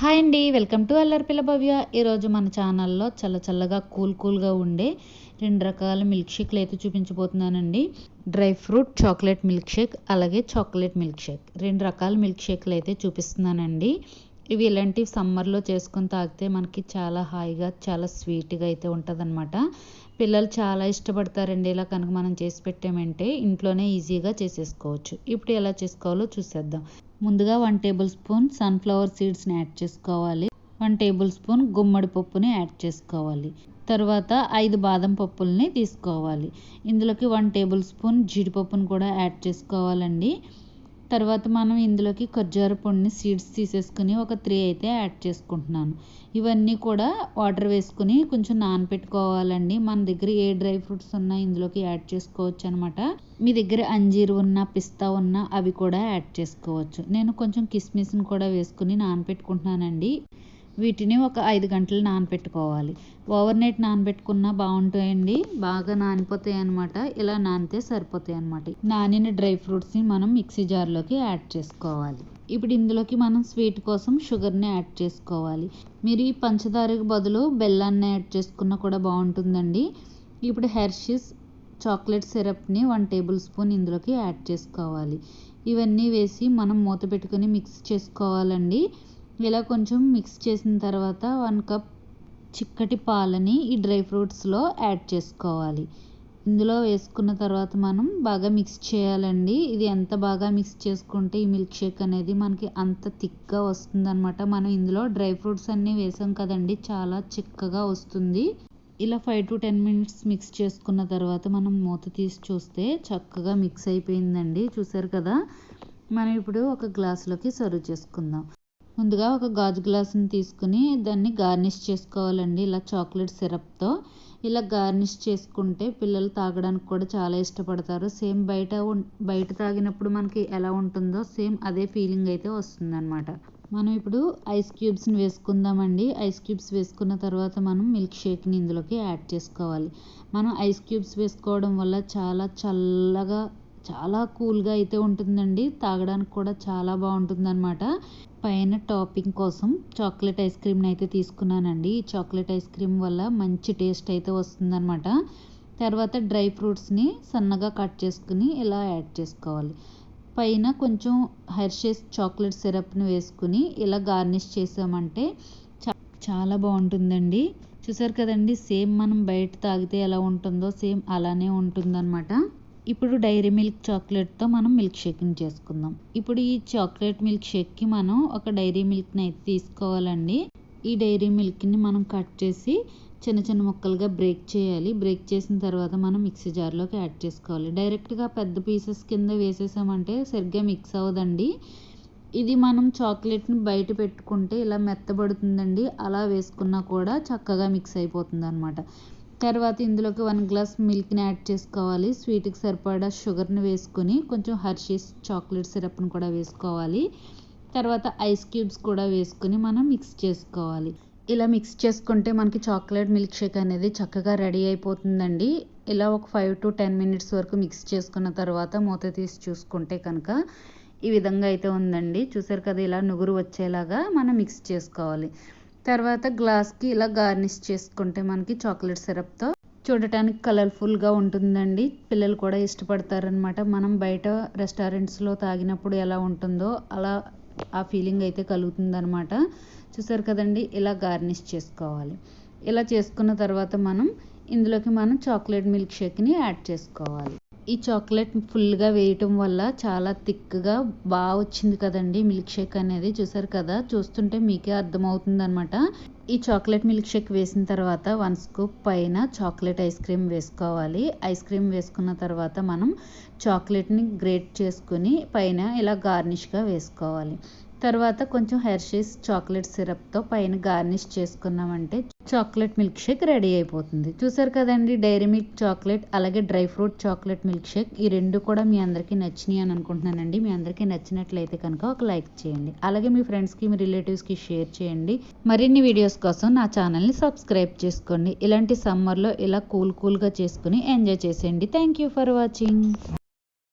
Hi అండి welcome to అల్లరిపిల్ల భవ్య. ఈరోజు మన ఛానల్లో చల్ల చల్లగా కూల్ కూల్గా ఉండే రెండు రకాల మిల్క్ షేక్లు అయితే చూపించబోతున్నానండి. Dry fruit chocolate milk shake అలాగే చాక్లెట్ మిల్క్ షేక్. రెండు రకాల మిల్క్ షేక్లు అయితే చూపిస్తున్నానండి. ఇవి ఇలాంటివి సమ్మర్లో చేసుకొని తాగితే మనకి చాలా హాయిగా చాలా స్వీట్గా అయితే ఉంటుందన్నమాట. పిల్లలు చాలా ఇష్టపడతారండి ఇలా కనుక మనం చేసి పెట్టామంటే ఇంట్లోనే ఈజీగా చేసేసుకోవచ్చు. ఇప్పుడు ఎలా చేసుకోవాలో చూసేద్దాం. ముందుగా వన్ టేబుల్ స్పూన్ సన్ఫ్లవర్ సీడ్స్ని యాడ్ చేసుకోవాలి. వన్ టేబుల్ స్పూన్ గుమ్మడి పప్పుని యాడ్ చేసుకోవాలి. తర్వాత ఐదు బాదం పప్పుల్ని తీసుకోవాలి. ఇందులోకి వన్ టేబుల్ స్పూన్ జీడిపప్పును కూడా యాడ్ చేసుకోవాలండి. తర్వాత మనం ఇందులోకి ఖర్జూర పొడిని సీడ్స్ తీసేసుకుని ఒక త్రీ అయితే యాడ్ చేసుకుంటున్నాను. ఇవన్నీ కూడా వాటర్ వేసుకుని కొంచెం నానపెట్టుకోవాలండి. మన దగ్గర ఏ డ్రై ఫ్రూట్స్ ఉన్నా ఇందులోకి యాడ్ చేసుకోవచ్చు అనమాట మీ దగ్గర అంజీర్ ఉన్న పిస్తా ఉన్న అవి కూడా యాడ్ చేసుకోవచ్చు. నేను కొంచెం కిస్మిస్ని కూడా వేసుకుని నానపెట్టుకుంటున్నానండి. వీటిని ఒక ఐదు గంటలు నానబెట్టుకోవాలి ఓవర్ నైట్ నానబెట్టుకున్నా బాగుంటాయండి. బాగా నానిపోతాయి అనమాట ఇలా నానితే సరిపోతాయి అనమాట నానిన డ్రై ఫ్రూట్స్ని మనం మిక్సీ జార్లోకి యాడ్ చేసుకోవాలి. ఇప్పుడు ఇందులోకి మనం స్వీట్ కోసం షుగర్ని యాడ్ చేసుకోవాలి. మీరు ఈ పంచదారకు బదులు బెల్లాన్ని యాడ్ చేసుకున్నా కూడా బాగుంటుందండి. ఇప్పుడు హెర్షిస్ చాక్లెట్ సిరప్ని వన్ టేబుల్ స్పూన్ ఇందులోకి యాడ్ చేసుకోవాలి. ఇవన్నీ వేసి మనం మూత పెట్టుకొని మిక్స్ చేసుకోవాలండి. ఇలా కొంచెం మిక్స్ చేసిన తర్వాత వన్ కప్ చిక్కటి పాలని ఈ డ్రై ఫ్రూట్స్లో యాడ్ చేసుకోవాలి. ఇందులో వేసుకున్న తర్వాత మనం బాగా మిక్స్ చేయాలండి. ఇది ఎంత బాగా మిక్స్ చేసుకుంటే ఈ మిల్క్ షేక్ అనేది మనకి అంత థిక్గా వస్తుందన్నమాట. మనం ఇందులో డ్రై ఫ్రూట్స్ అన్నీ వేసాం కదండి చాలా చిక్కగా వస్తుంది. ఇలా five to ten minutes mix చేసుకున్న తర్వాత మనం మూత తీసి చూస్తే చక్కగా మిక్స్ అయిపోయిందండి. చూసారు కదా? మనం ఇప్పుడు ఒక గ్లాసులోకి సర్వ్ చేసుకుందాం. ముందుగా ఒక గాజు గ్లాసుని తీసుకుని దాన్ని గార్నిష్ చేసుకోవాలండి. ఇలా చాక్లెట్ సిరప్తో. ఇలా గార్నిష్ చేసుకుంటే పిల్లలు తాగడానికి కూడా చాలా ఇష్టపడతారు. సేమ్ బయట బయట తాగినప్పుడు మనకి ఎలా ఉంటుందో సేమ్ అదే ఫీలింగ్ అయితే వస్తుందన్నమాట. మనం ఇప్పుడు ఐస్ క్యూబ్స్ని వేసుకుందామండి. ఐస్ క్యూబ్స్ వేసుకున్న తర్వాత మనం మిల్క్ షేక్ని ఇందులోకి యాడ్ చేసుకోవాలి. మనం ఐస్ క్యూబ్స్ వేసుకోవడం వల్ల చాలా చల్లగా చాలా కూల్గా అయితే ఉంటుందండి. తాగడానికి కూడా చాలా బాగుంటుందన్నమాట. పైన టాపింగ్ కోసం చాక్లెట్ ఐస్ క్రీమ్ని అయితే తీసుకున్నానండి. ఈ చాక్లెట్ ఐస్ క్రీమ్ వల్ల మంచి టేస్ట్ అయితే వస్తుందన్నమాట. తర్వాత డ్రై ఫ్రూట్స్ని సన్నగా కట్ చేసుకుని ఇలా యాడ్ చేసుకోవాలి. పైన కొంచెం హెర్షేస్ చాక్లెట్ సిరప్ని వేసుకుని ఇలా గార్నిష్ చేసామంటే చాలా బాగుంటుందండి. చూసారు కదండి సేమ్ మనం బయట తాగితే ఎలా ఉంటుందో సేమ్ అలానే ఉంటుందన్నమాట. ఇప్పుడు డైరీ మిల్క్ చాక్లెట్తో మనం మిల్క్ షేక్ని చేసుకుందాం. ఇప్పుడు ఈ చాక్లెట్ మిల్క్ షేక్కి మనం ఒక డైరీ మిల్క్ని అయితే తీసుకోవాలండి. ఈ డైరీ మిల్క్ని మనం కట్ చేసి చిన్న చిన్న ముక్కలుగా బ్రేక్ చేయాలి. బ్రేక్ చేసిన తర్వాత మనం మిక్సీ జార్లోకి యాడ్ చేసుకోవాలి. డైరెక్ట్గా పెద్ద పీసెస్ కింద వేసేసామంటే సరిగ్గా మిక్స్ అవ్వదండి. ఇది మనం చాక్లెట్ని బయట పెట్టుకుంటే ఇలా మెత్తబడుతుందండి. అలా వేసుకున్నా కూడా చక్కగా మిక్స్ అయిపోతుంది అనమాట తర్వాత ఇందులోకి వన్ గ్లాస్ మిల్క్ని యాడ్ చేసుకోవాలి. స్వీట్కి సరిపడా షుగర్ని వేసుకొని కొంచెం హర్షీస్ చాక్లెట్ సిరప్ని కూడా వేసుకోవాలి. తర్వాత ఐస్ క్యూబ్స్ కూడా వేసుకొని మనం మిక్స్ చేసుకోవాలి. ఇలా మిక్స్ చేసుకుంటే మనకి చాక్లెట్ మిల్క్ షేక్ అనేది చక్కగా రెడీ అయిపోతుందండి. ఇలా ఒక ఫైవ్ టు టెన్ మినిట్స్ వరకు మిక్స్ చేసుకున్న తర్వాత మూత తీసి చూసుకుంటే కనుక ఈ విధంగా అయితే ఉందండి. చూసారు కదా ఇలా నుగురు వచ్చేలాగా మనం మిక్స్ చేసుకోవాలి. తర్వాత గ్లాస్కి ఇలా గార్నిష్ చేసుకుంటే మనకి చాక్లెట్ సిరప్తో చూడటానికి కలర్ఫుల్గా ఉంటుందండి. పిల్లలు కూడా ఇష్టపడతారనమాట మనం బయట రెస్టారెంట్స్లో తాగినప్పుడు ఎలా ఉంటుందో అలా ఆ ఫీలింగ్ అయితే కలుగుతుందనమాట చూసారు కదండి? ఇలా గార్నిష్ చేసుకోవాలి. ఇలా చేసుకున్న తర్వాత మనం ఇందులోకి మనం చాక్లెట్ మిల్క్ షేక్ని యాడ్ చేసుకోవాలి. ఈ చాక్లెట్ ఫుల్గా వేయటం వల్ల చాలా థిక్గా బాగా వచ్చింది కదండి మిల్క్ షేక్ అనేది. చూసారు కదా? చూస్తుంటే మీకే అర్థమవుతుంది అనమాట ఈ చాక్లెట్ మిల్క్ షేక్ వేసిన తర్వాత వన్ స్కూప్ పైన చాక్లెట్ ఐస్ క్రీమ్ వేసుకోవాలి. ఐస్ క్రీమ్ వేసుకున్న తర్వాత మనం చాక్లెట్ని గ్రేట్ చేసుకుని పైన ఇలా గార్నిష్గా వేసుకోవాలి. తర్వాత కొంచెం హెర్షీస్ చాక్లెట్ సిరప్తో పైన గార్నిష్ చేసుకున్నామంటే చాక్లెట్ మిల్క్ షేక్ రెడీ అయిపోతుంది. చూసారు కదండి డైరీ మిల్క్ చాక్లెట్ అలాగే dry fruit chocolate milk shake ఈ రెండు కూడా మీ అందరికీ నచ్చినాయి అని అనుకుంటున్నానండి. మీ అందరికీ నచ్చినట్లయితే కనుక ఒక లైక్ చేయండి. అలాగే మీ ఫ్రెండ్స్కి మీ రిలేటివ్స్కి షేర్ చేయండి. మరిన్ని వీడియోస్ కోసం నా ఛానల్ని సబ్స్క్రైబ్ చేసుకోండి. ఇలాంటి సమ్మర్లో ఇలా కూల్ కూల్గా చేసుకుని ఎంజాయ్ చేసేయండి. Thank you for watching.